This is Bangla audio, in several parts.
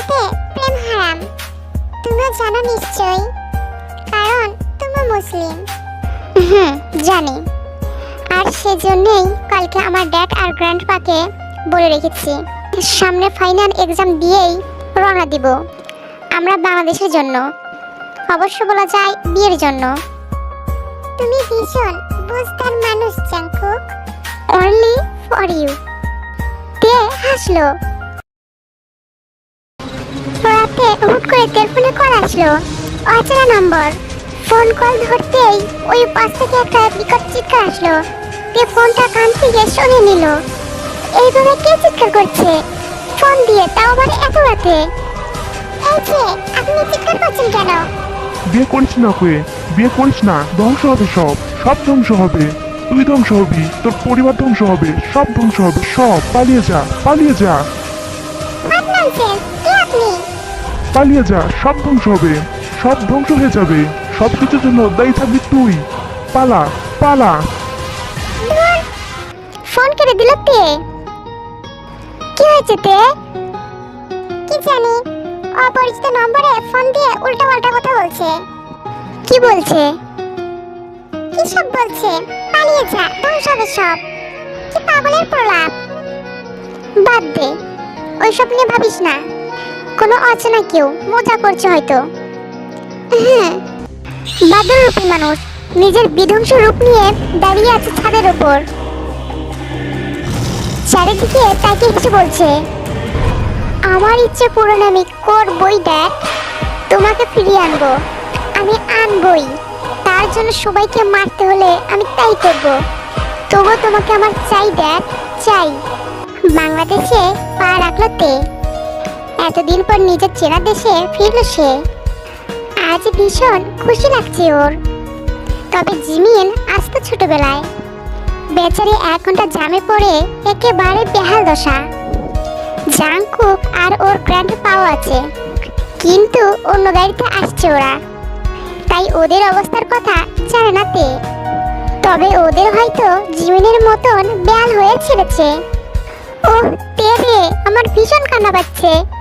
আমাদের প্রেম হারাম। তুমিও জানো নিশ্চয়ই কারণ তুমি মুসলিম। হুম। জানি। আর সেজন্যই কালকে আমার ড্যাড আর গ্র্যান্ডপাকে বলে রেখেছি সামনে ফাইনাল এক্সাম দিয়েই রওনা দিব। আমরা বাংলাদেশের জন্য। অবশ্য বলা যায় বিয়ের জন্য। তুমি ভীষণ বুঝতার মানুষ জাংকুক। অনলি ফর ইউ তে হাসলো রাতে হুট করে টেলিফোনে কল আসলো। অচেনা নম্বর। ফোন কল ধরতেই ওই পাশ থেকে একটা বিকট চিৎকার আসলো। তে ফোনটা কান থেকে শুনে নিল। এইভাবে কে চিৎকার করছে? ফোন দিয়ে তাও আবার এত রাতে। এই যে আপনি চিৎকার করছেন কেন? বিয়ে করিস না কুয়ে বিয়ে করিস না। ধ্বংস হবে সব সব ধ্বংস হবে। তুই ধ্বংস হবি তোর পরিবার ধ্বংস হবে সব ধ্বংস হবে সব। পালিয়ে যা পালিয়ে যা। আপনি? পালিয়ে যা, সব ধ্বংস হবে। সব ধ্বংস হয়ে যাবে। সব কিছুর জন্য দায়ী থাকবি তুই। পালা পালা। ফোন কেটে দিল তে। কি হয়েছে তে? কি জানি। অপরিচিত নম্বরে ফোন দিয়ে উল্টা পাল্টা কথা বলছে। কি বলছে? কি সব বলছে? পালিয়ে যা, ধ্বংস হবে সব। কি পাগলের প্রলাপ? বাদ দে। ওইসব নিয়ে ভাবিস না। কোনো অচেনা কেউ? মজা করছে হয়তো। হ্যাঁ। বাদরূপী মানুষ, নিজের বিধ্বংস রূপ নিয়ে দাঁড়িয়ে আছে ছাদের উপর চারিদিকে তাকে হেসে বলছে, আমার ইচ্ছে পূরণ আমি করবই ড্যাড তোমাকে ফিরিয়ে আনব। আমি আনবই। তার জন্য সবাইকে মারতে হলে আমি তাই করব। তবু তোমাকে আমার চাই ড্যাড চাই। বাংলাদেশে পা রাখল তে। এতদিন পর নিজের চেনা দেশে ফিরল সে। আজ ভীষণ খুশি লাগছে ওর। তবে জিমিন আজ তো ছোটবেলায়। বেচারি এক ঘণ্টা জামে পড়ে একেবারে বেহাল দশা। জাংকুক আর ওর গ্র্যান্ড পাও আছে। কিন্তু অন্য গাড়িতে আসছে ওরা। তাই ওদের অবস্থার কথা জানে না তে। তবে ওদের হয়তো জিমিনের মতন বেয়াল হয়ে ছেড়েছে। ওহ, তে রে, আমার ভীষণ কান্না পাচ্ছে।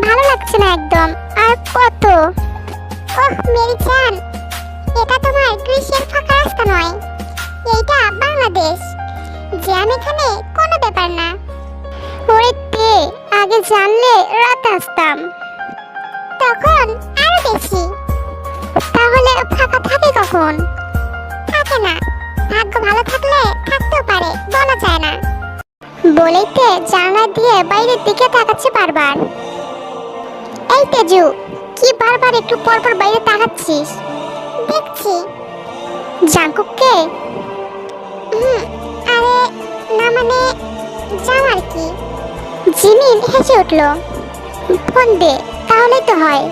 ভালো লাগছে না একদম। আর কত? ওহ, মেরি চান, এটা তোমার গ্রীষ্মের ফাঁকা রাস্তা নয়। এইটা বাংলাদেশ। জ্যাম এখানে কোনো ব্যাপার না। ওরে তে, আগে জানলে রাত আসতাম। তখন আরও বেশি। তাহলে ফাঁকা থাকে কখন? থাকে না। ভাগ্য ভালো থাকলে থাকতেও পারে, বলা যায় না। বলেই তে জানলা দিয়ে বাইরের দিকে তাকাচ্ছে বারবার। এই তেজু, কি বারবার একটু পর পর বাইরে তাকাচ্ছিস? দেখছি। জাঙ্কুককে? আরে, না মানে যাও আর কি। জিমিন হেসে উঠল, ফোন দে, তাহলেই তো হয়।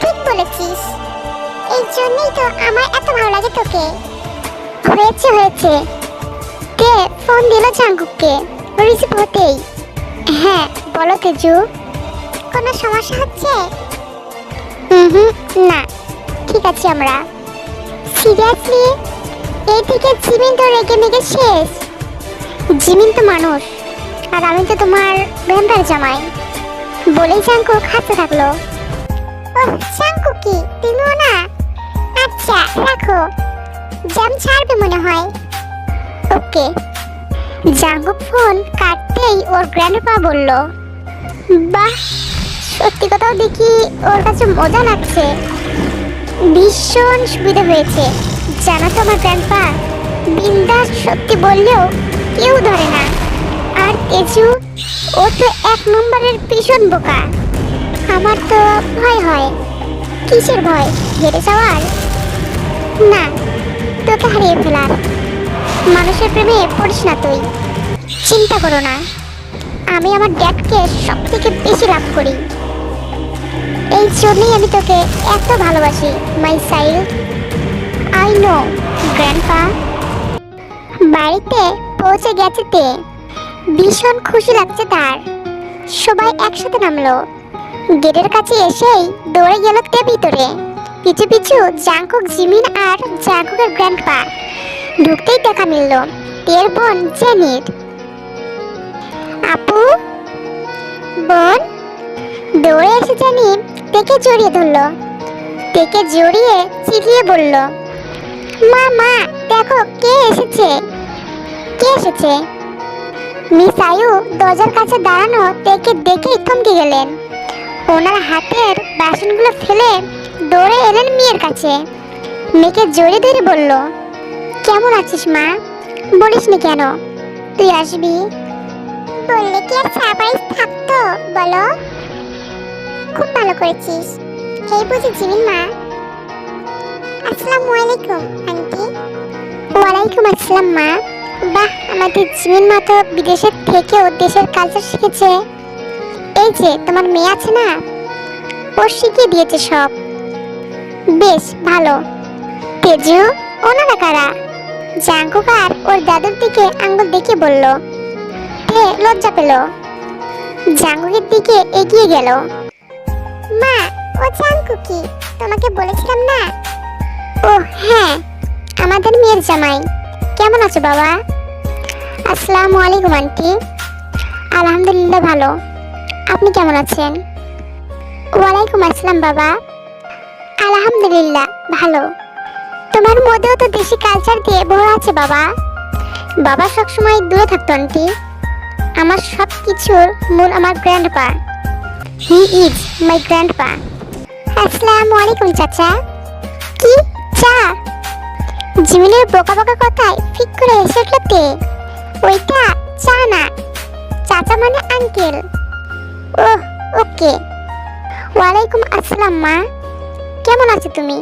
ঠিক বলেছিস। এই জন্যই তো আমার এত ভালো লাগে তোকে। হয়েছে হয়েছে। কে, ফোন দিল জাঙ্কুককে? রিসিভ হতেই। হ্যাঁ বলো তেজু। কোনো সমস্যা হচ্ছে? হুম না। ঠিক আছে আমরা। সিরিয়াসলি এই থেকে জিমিন তো রেগে মেগে শেষ। জিমিন তো মানুষ। আর আমি তো তোমার ভ্যাম্পার জামাই। বলেই চাঙ্কু হাসতে থাকল। ওহ চাঙ্কু কি? তুমিও না? আচ্ছা রাখো। জ্যাম ছাড়বে মনে হয়। ওকে। জাঙ্কুক ফোন কাটতেই ওর গ্র্যান্ডপা বলল বাহ সত্যি কথাও দেখি ওর কাছে মজা লাগছে। ভীষণ সুবিধা হয়েছে। জানো তো আমার গ্র্যান্ডপা বিন্দাস সত্যি বললেও কেউ ধরে না। আর তেজু, ও তো এক নম্বরের ভীষণ বোকা। আমার তো ভয় হয়। কিসের ভয়? হেরে যাওয়ার? না, তোকে হারিয়ে ফেলার। মানুষের প্রেমে পড়িস না তুই। চিন্তা করো না। আমি আমার ড্যাডকে সব থেকে বেশি লাভ করি। এই জন্যই আমি তোকে এত ভালোবাসি my child I know grandpa বাড়িতে পৌঁছে গেছে তে। ভীষণ খুশি লাগছে তার। সবাই একসাথে নামলো। গেটের কাছে এসেই দৌড়ে গেল তে ভিতরে। পিছু পিছু জাংকুক জিমিন আর জাংকুকের গ্র্যান্ডপা ঢুকতেই দেখা মিলল তের বোন জেনির আপু? বোন? দৌড়ে এসে জানি তেকে জড়িয়ে ধরলো। তেকে জড়িয়ে চিলিয়ে বলল, মা মা, দেখো, কে এসেছে? কে এসেছে? মিস আয়ু দরজার কাছে দাঁড়ানো তেকে দেখে থমকে গেলেন। ওনার হাতের বাসনগুলো ফেলে দৌড়ে এলেন মেয়ের কাছে। মেয়েকে জড়িয়ে ধরে বলল, কেমন আছিস মা? বলিসনি কেন? তুই আসবি? বললে কি আর সারপ্রাইজ থাকতো, বলো? খুব ভালো করেছিস। এই বুঝি জিমিন মা? আসসালামু আলাইকুম, আন্টি। ওয়ালাইকুম আসসালাম মা। বাহ, আমাদের জিমিন মা তো বিদেশের থেকেও দেশের কালচার শিখেছে। এই যে, তোমার মেয়ে আছে না? ও শিখিয়ে দিয়েছে সব। বেশ, ভালো। তেজু ওনারা কারা? জাঙ্কুকার ওর দাদুর দিকে আঙ্গুল দেখে বলল তে লজ্জা পেল। জাঙ্কুকের দিকে এগিয়ে গেল। মা, ও জাঙ্কু কি? তোমাকে বলেছিলাম না? ও হ্যাঁ আমাদের মেয়ের জামাই। কেমন আছো বাবা? আসসালামু আলাইকুম, আন্টি। আলহামদুলিল্লাহ ভালো। আপনি কেমন আছেন? ওয়ালাইকুম আসসালাম, বাবা। আলহামদুলিল্লাহ, ভালো। তোমার মধ্যেও তো দেশি কালচার দিয়ে ভরা আছে, বাবা। বাবা সবসময় দূরে থাকতো, আন্টি। আমার সব কিছুর মূল আমার grandpa he is my grandpa আসসালামু আলাইকুম চাচা কি চা জিমিনের বোকা বোকা কথায় ফিক করে এসে উঠল তে। ওইটা চা না। চাচা মানে আঙ্কেল ওহ ওকে ওয়ালাইকুম আসসালাম, মা। কেমন আছো তুমি?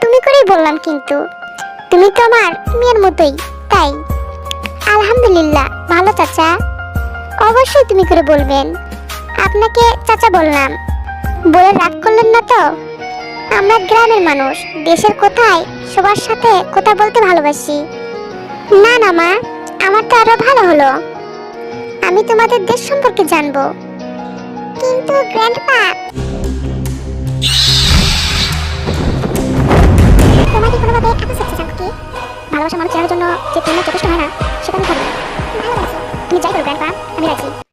তুমি করেই বললাম কিন্তু। তুমি তো আমার মেয়ের মতোই, তাই। আলহামদুলিল্লাহ, ভালো চাচা। অবশ্যই তুমি করে বলবেন। আপনাকে চাচা বললাম। বলে রাগ করলেন না তো? আমরা গ্রামের মানুষ, দেশের কোথায়, সবার সাথে কথা বলতে ভালোবাসি। না না মা, আমার তো আরও ভালো হলো। আমি তোমাদের দেশ সম্পর্কে জানব। কিন্তু গ্র্যান্ডপা তোমার ভালোবাসা মানুষ চেনার জন্য যে প্রেমের যথেষ্ট হয় না, সেটা আমি ভালোবাসি। তুমি যাই করো, গ্র্যান্ডপা, আমি রাজি।